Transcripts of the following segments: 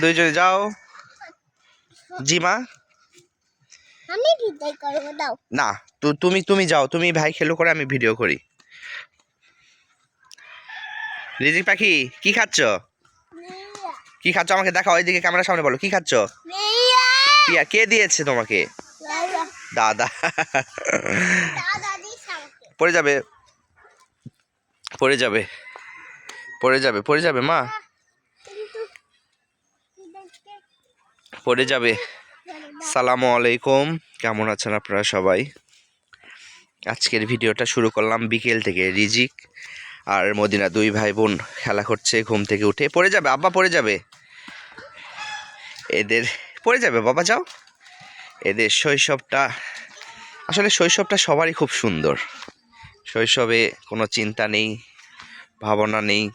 দুইজনে যাও। জি মা আমি বিদায় করব দাও। না তো তুমি তুমি যাও তুমি ভাই খেলো করে আমি ভিডিও করি। রিজিক পাখি কি খাচ্ছ? কি খাচ্ছ? আমাকে দেখাও ওইদিকে ক্যামেরার সামনে বলো কি খাচ্ছ? মিয়া পিয়া কে দিয়েছে তোমাকে? দাদা। পড়ে যাবে। পড়ে যাবে। পড়ে যাবে পড়ে যাবে মা কিন্তু বিদায়কে পড়ে যাবে। সালামু আলাইকুম। কেমন আছেন আপনারা সবাই? আজকের ভিডিওটা শুরু করলাম বিকেল থেকে। রিজিক আর মদিনা দুই ভাই বোন খেলা করছে, ঘুম থেকে উঠে। পড়ে যাবে, আব্বা পড়ে যাবে। এদের পড়ে যাবে, বাবা যাও। এদের শৈশবটা, আসলে শৈশবটা সবারই খুব সুন্দর। শৈশবে কোনো চিন্তা নেই, ভাবনা নেই।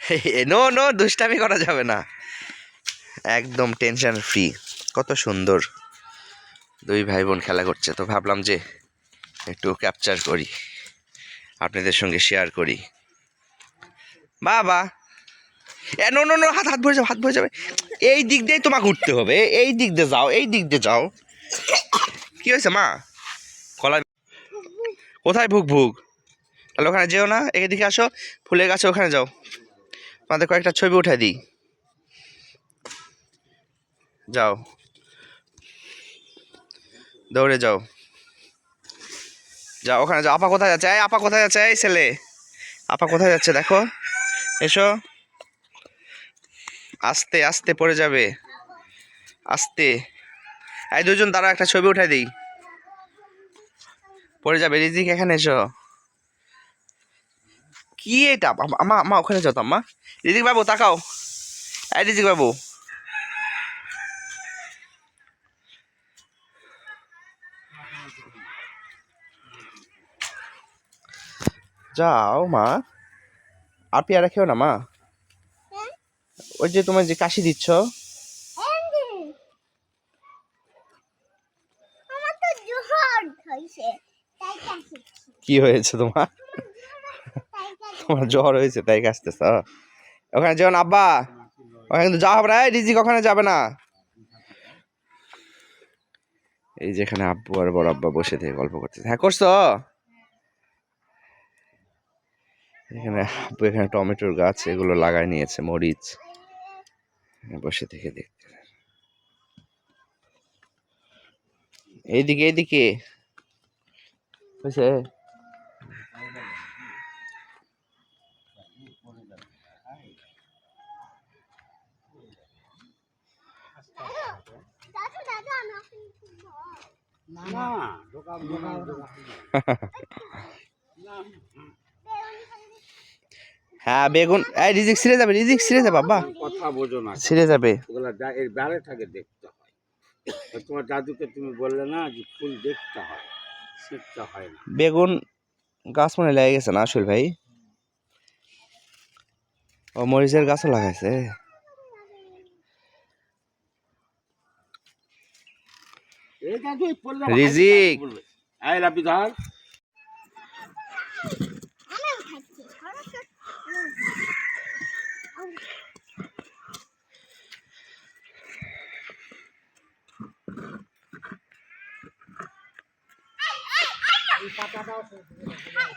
নো নো, দুষ্টামি করা যাবে না। একদম টেনশন ফ্রি কত সুন্দর। দুই ভাই বোন খেলা করছে, তো ভাবলাম যে একটু ক্যাপচার করি, আপনাদের সঙ্গে শেয়ার করি। বাবা! এ নো নো নো হাত হাত ভরে যাবে হাত ভরে যাবে। এই দিক দিয়ে তোমাকে উঠতে হবে এই দিক দিয়ে যাও, এই দিক দিয়ে যাও। কি হয়েছে, মা? কলা কোথায় ভুক ভুক? তাহলে ওখানে যেও না, এদিকে আসো, ফুলের গাছে ওখানে যাও। তোমাদের কয়েকটা ছবি উঠাই দিই। যাও। দৌড়ে যাও। যাও, ওখানে যাও। আপা কোথায় যাচ্ছে? আপা কোথায় যাচ্ছে? এই ছেলে। আপা কোথায় যাচ্ছে? দেখো। এসো। আস্তে আস্তে পড়ে যাবে। আস্তে। এই দুজন দাঁড়া একটা ছবি উঠাই দিই। পড়ে যাবে। রিজিক, এখানে এসো। কি এটা? আমা আমা, ওখানে যাও তো, আম্মা। রিজিক বাবু, তাকাও। এই রিজিক বাবু। যাও, মা। আর পেয়ারা খেও না, মা? ওই যে তোমার যে কাশি দিচ্ছ। কি হয়েছে তোমার? তোমার জ্বর হয়েছে, তাই কাশতেছ? ওখানে যেও না, আব্বা। ওখানে কিন্তু যাওয়া হবে না। রিজিক ওখানে যাবে না। এই যেখানে আব্বু আর বড় আব্বা বসে থেকে গল্প করতেছে। হ্যাঁ করছ? এখানে এখানে টমেটোর গাছ এগুলো লাগাই নিয়েছে মরিচ। বসে থেকে দেখতে। এইদিকে এইদিকে। বুঝছে না হ্যাঁ বেগুন। এই রিজিক ছিঁড়ে যাবে রিজিক ছিঁড়ে যাবে বাবা কথা বোঝো না। ছিঁড়ে যাবে। ওগুলা এর বাইরে থাকে দেখতে হয়। তোমার দাদুকে তুমি বললে না যে ফুল দেখতে হয় শিখতে হয় না। বেগুন গাছ মনে লেগে গেছে না আসল ভাই? ও মরিচের গাছও লাগাইছে। রিজিক। এই রাবি ধর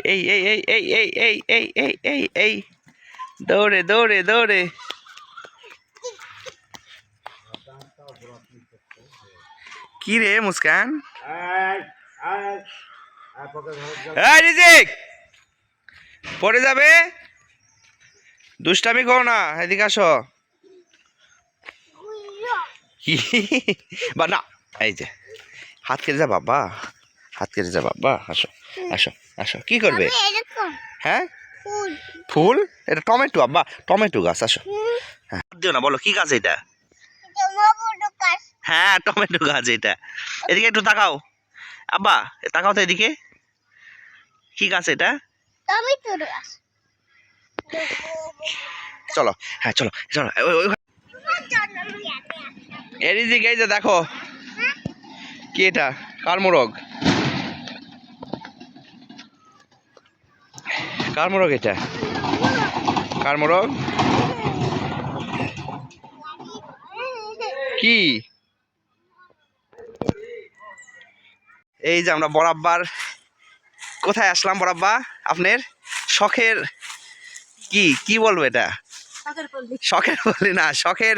এই এই এই এই এই এই এই এই এই এই দৌড়ে দৌড়ে দৌড়ে কি রে মুস্কান পড়ে যাবে দুষ্টামি করো না এদিকে আসো কি বা না এই যে হাত কেটে যা বাবা হাত কেটে যা বাবা আসো আসো আসো। কি করবে? হ্যাঁ? ফুল। এটা টমেটো আব্বা টমেটো গাছ আসো। হ্যাঁ। দিও না বলো কি গাছ এটা? হ্যাঁ টমেটো গাছ এটা। এদিকে একটু তাকাও। আব্বা তাকাও তো এদিকে। কি গাছ এটা? গাছ। চলো হ্যাঁ চলো চলো এদিকে এই যে দেখো। কি এটা? কার মোরগ? কার মোরগ এটা? কার মোরগ কি? এই যে আমরা বরাব্বার কোথায় আসলাম বরাব্বা আপনার শখের কি? কি বলব এটা? শখের বলি না শখের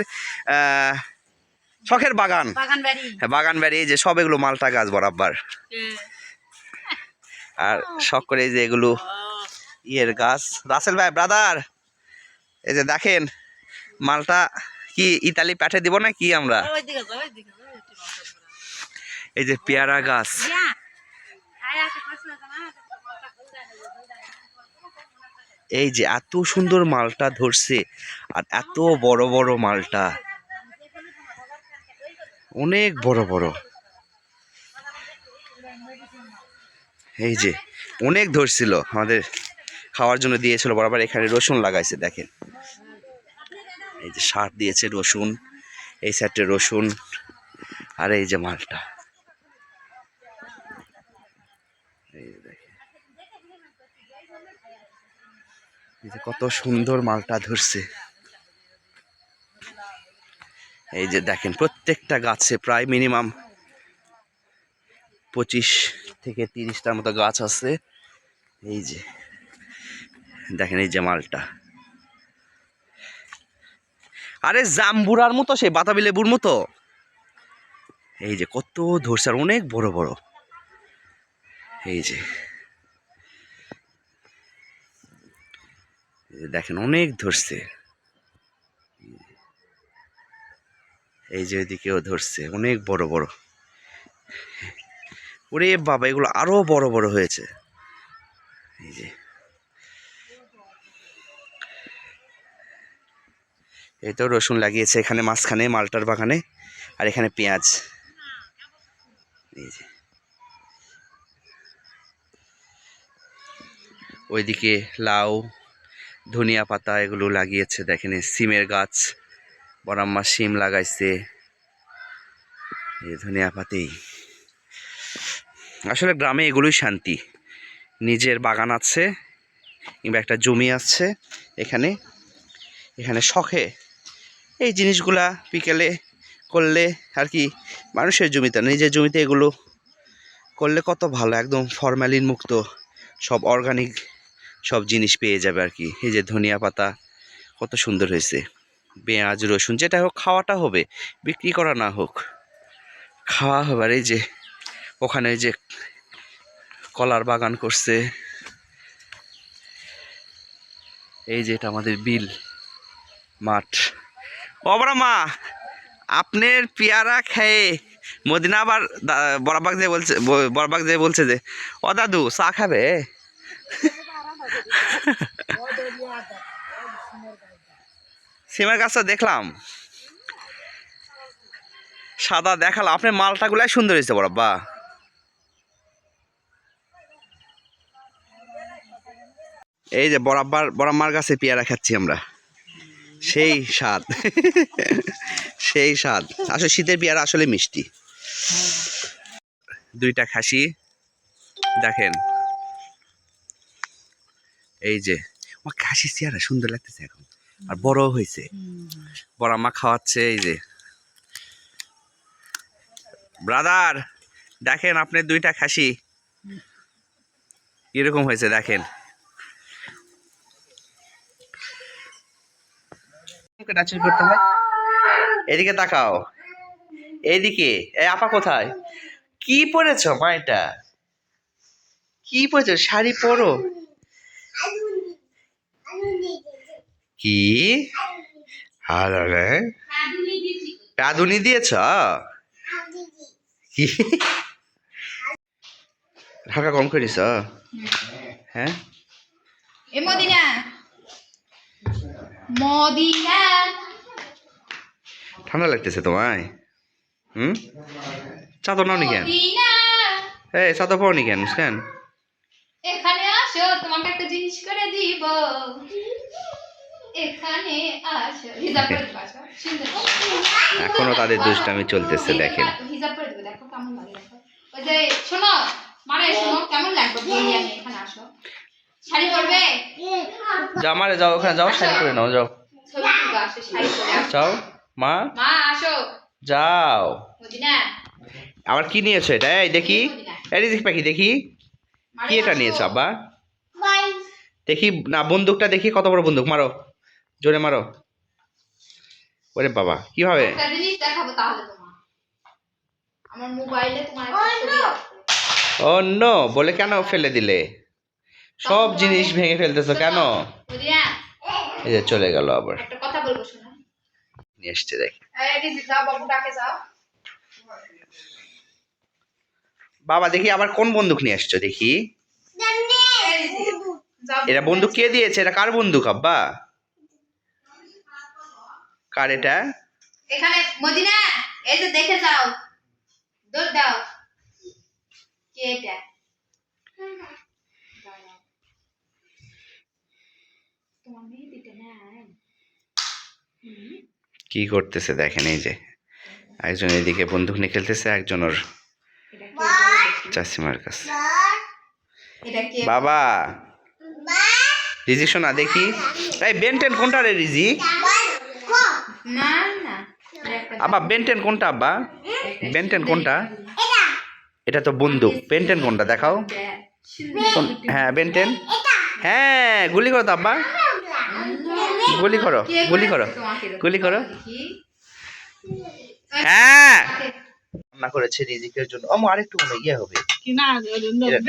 শখের বাগান। বাগান বাড়ি। হ্যাঁ, যে সব এগুলো মালটা গাছ বরাব্বার আর শখ করে এই যে এগুলো ইয়ের গাছ রাসেল ভাই ব্রাদার এই যে দেখেন মালটা কি ইতালি পাঠিয়ে দিব না কি আমরা। এই যে পেয়ারা গাছ ইয়া। এই যে এত সুন্দর মালটা ধরছে আর এত বড় বড় মালটা অনেক বড় বড় এই যে অনেক ধরছিল আমাদের খাওয়ার জন্য দিয়েছিল, বরাবর এখানে রসুন লাগাইছে, দেখেন। এই যে সার দিয়েছে রসুন, এই সাইডে রসুন, আর এই যে মালটা। এই যে কত সুন্দর মালটা ধরছে। এই যে দেখেন, প্রত্যেকটা গাছে প্রায় মিনিমাম পঁচিশ থেকে তিরিশটার মতো গাছ আছে। এই যে দেখেন এই যে মালটা। আরে জাম্বুরার মতো সেই বাতাবি লেবুর মতো। এই যে কত ধরছে আর অনেক বড় বড়। এই যে দেখেন অনেক ধরছে। এই যে ওইদিকেও ধরছে, অনেক বড় বড়। ওরে বাবা, এগুলো আরও বড় বড় হয়েছে। এই যে। এই তো রসুন লাগিয়েছে এখানে মাঝখানে, মালটার বাগানে, আর এখানে পেঁয়াজ। ওইদিকে লাউ, ধনিয়া পাতা এগুলো লাগিয়েছে, দেখেন সিমের গাছ, বরাম্মা সিম লাগাইছে। এই ধনিয়া পাতি আসলে গ্রামে এগুলোই শান্তি। নিজের বাগান আছে, কিংবা একটা জমি আছে, এখানে এখানে শখে এই জিনিসগুলা বিকেলে করলে আর কি মানুষের জমিতে, নিজের জমিতে এগুলো করলে কত ভালো, একদম ফরম্যালিন মুক্ত সব অর্গানিক সব জিনিস পেয়ে যাবে আর কি। এই যে ধনিয়া পাতা কত সুন্দর হয়েছে, পেঁয়াজ, রসুন, যেটা হোক খাওয়াটা হবে, বিক্রি করা না হোক, খাওয়া হবে। আর এই যে ওখানে যে কলার বাগান করছে, এই যে এটা আমাদের বিল, মাঠ। অবরা মা, আপনার পেয়ারা খেয়ে মদিনা আবার বড়বাগ যে বলছে, ব- বড়বাগ যে বলছে যে, ও দাদু, চা খাবে? সিমের গাছটা দেখলাম। সাদা দেখালাম। আপনার মালটাগুলাই সুন্দর হয়েছে বড়াব্বা। এই যে বরাব্বার বরাম্মার গাছে পেয়ারা খাচ্ছি আমরা। সেই স্বাদ। সেই স্বাদ। আসলে শীতের পেয়ারা আসলে মিষ্টি। দুইটা খাসি। দেখেন। এই যে, আমার খাসি চেয়ারা সুন্দর লাগতেছে এখন। আর বড় হয়েছে। বড় আম্মা খাওয়াচ্ছে, এই যে। ব্রাদার দেখেন আপনি দুইটা খাসি। এরকম হয়েছে, দেখেন। নাচুর করতে হয়। এদিকে তাকাও। এইদিকে এই আপা কোথায়? কি পরেছ মা এটা কি পরেছ? শাড়ি পরো। কি? আরে রাধুনি দিয়েছ? কি? ঢাকা কম করিস হ্যাঁ? এ মদিনা। ঠান্ডা লাগতেছে তোমায় হুম? চাদর নাও নি কেন? এই চাদর পাও নি কেন কেন এখানে আসো তোমাকে একটা জিনিস করে দিব। এখানে আসো হিজাব করে আসো। এখনও তাদের দুষ্টামি চলতেছে দেখেন। হিজাব করে দেবো দেখো কেমন লাগে ওই যে শোনো মানে শোনো কেমন লাগবে এখানে আসো। শাড়ি পরবে? যাও মারে যাও ওখানে যাও শাড়ি করে নাও যাও। পরে। যাও মা। মা আসো। যাও। আবার কি নিয়েছো এটা? এই দেখি। এই রিজিক পাখি দেখি। কি এটা নিয়েছো আব্বা? দেখি না বন্দুকটা দেখি কত বড় বন্দুক মারো। জোরে মারো। ওরে বাবা কীভাবে? একটা Oh, নো বলে কেন ফেলে দিলে? সব জিনিস ভেঙে ফেলতেছো কেন? এই যে চলে গেল আবার। কথা বলব শোনো। নিয়ে এসছে দেখ। এই দিদি যাও বাবু ডাকে যাও। বাবা দেখি আবার কোন বন্দুক নিয়ে আসছো দেখি। এটা বন্দুক কে দিয়েছে? এটা কার বন্দুক আব্বা? কার এটা? এখানে মদিনা এই যে দেখে যাও। দৌড় দাও। কে এটা? তোমার মেহেদিটা নাই। কি করতেছে দেখেন এই যে। একজন এদিকে বন্দুক নিয়ে খেলতেছে একজন ওর? চাষিমার কাছে। বাবা! রিজি শোনা দেখি। এই বেনটেন কোনটা রে রিজি? আব্বা বেনটেন কোনটা আব্বা? বেনটেন কোনটা? এটা। এটা তো বন্দুক। বেনটেন কোনটা? দেখাও। হ্যাঁ বেনটেন। হ্যাঁ গুলি করো তো আব্বা। গুলি করো গুলি করো গুলি করো। দেখি। হ্যাঁ? রান্না করেছে রিজিকের জন্য। ও আরেকটু মনে ইয়ে হবে। কি না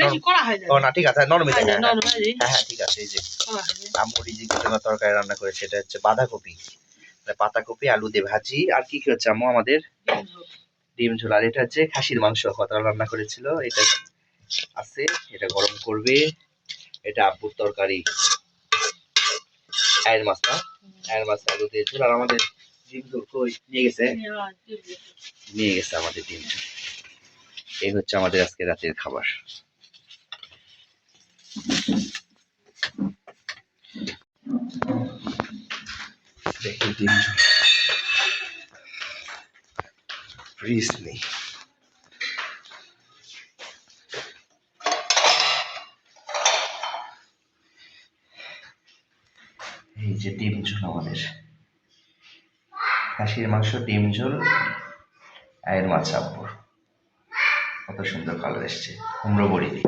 বেশি করা হয় ও না ঠিক আছে নরমে হয় হ্যাঁ হ্যাঁ হ্যাঁ, ঠিক আছে এই যে। আম্মু রিজিকের জন্য তরকারি রান্না করেছে এটা হচ্ছে বাঁধাকপি। মানে পাতাকপি আলু দিয়ে ভাজি। আর কি কি হচ্ছে আম্মু আমাদের? ডিম ঝোল। আর এটা হচ্ছে খাসির মাংস। কতটা রান্না করেছিল? এটা আছে এটা গরম করবে। এটা আব্বুর তরকারি। আয়ের মাছ না আয়ের মাছ আলু দিয়ে ঝোল আর আমাদের নিয়ে গেছে? আমাদের ডিম। এই হচ্ছে আমাদের আজকে রাতের খাবার। দেখি ডিম ঝোল। ফ্রিজ নেই। এই যে ডিম ঝোল আমাদের। খাসির মাংস, ডিম ঝোল, আয়ের মাছ আব্বুর। কত সুন্দর কালার এসছে, কুমড়ো বড়ি দিয়ে।